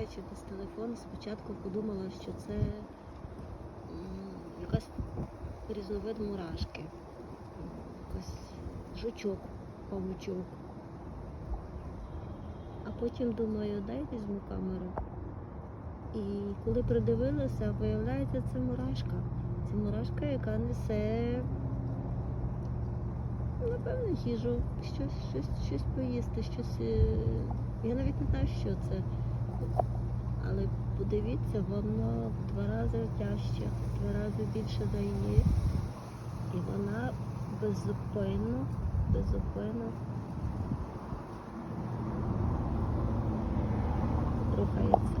розмовляючи без телефону, спочатку подумала, що це якась різновид мурашки, якийсь жучок, павучок. А потім думаю, дай візьму камеру. І коли придивилася, виявляється, це мурашка. Це мурашка, яка несе, напевно, їжу, щось, щось, щось поїсти, щось. е, Я навіть не знаю, що це. Але подивіться, воно в два рази тяжче, в два рази більше за її. І вона беззупинно, беззупинно рухається.